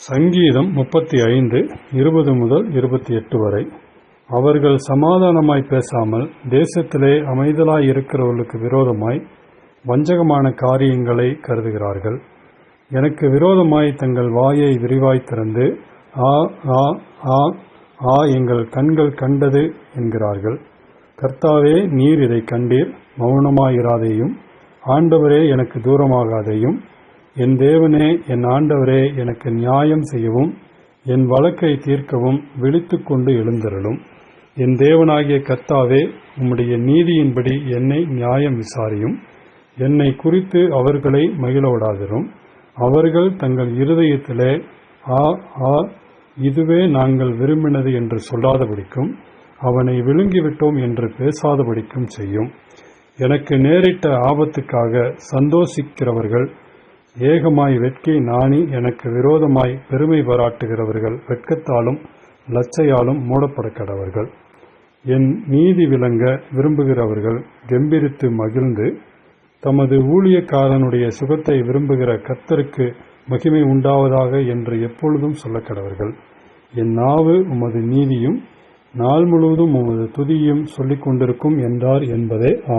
சங்கீதம் முப்பத்தி ஐந்து இருபது முதல் இருபத்தி எட்டு வரை. அவர்கள் சமாதானமாய் பேசாமல் தேசத்திலே அமைதலாய் இருக்கிறவர்களுக்கு விரோதமாய் வஞ்சகமான காரியங்களை கருதுகிறார்கள். எனக்கு விரோதமாய் தங்கள் வாயை விரிவாய் திறந்து ஆ ஆ ஆ ஆ எங்கள் கண்கள் கண்டது என்கிறார்கள். கர்த்தாவே நீர் இதை கண்டீர் மௌனமாயிராதேயும் ஆண்டவரே எனக்கு தூரமாகாதேயும் என் தேவனே என் ஆண்டவரே எனக்கு நியாயம் செய்யவும் என் வழக்கை தீர்க்கவும் விழித்து கொண்டு எழுந்தருளும். என் தேவனாகிய கத்தாவே உம்முடைய நீதியின்படி என்னை நியாயம் விசாரியும். என்னை குறித்து அவர்களை மகிழவிடாதிரும். அவர்கள் தங்கள் இருதயத்திலே ஆ ஆ இதுவே நாங்கள் விரும்பினது என்று சொல்லாதபடிக்கும் அவனை விழுங்கிவிட்டோம் என்று பேசாதபடிக்கும் செய்யும். எனக்கு நேரிட்ட ஆபத்துக்காக சந்தோஷிக்கிறவர்கள் ஏகமாய் வெட்கி நாணி எனக்கு விரோதமாய் பெருமை பாராட்டுகிறவர்கள் வெட்கத்தாலும் லச்சையாலும் மூடப்பட கடவர்கள் என் நீதி விளங்க விரும்புகிறவர்கள் கம்பீரித்து மகிழ்ந்து தமது ஊழியக்காரனுடைய சுகத்தை விரும்புகிற கத்தருக்கு மகிமை உண்டாவதாக என்று எப்பொழுதும் சொல்ல கடவர்கள் என் நாவு உமது நீதியும் நாள் முழுவதும் உமது துதியும் சொல்லிக் கொண்டிருக்கும் என்றார் என்பதே ஆம்.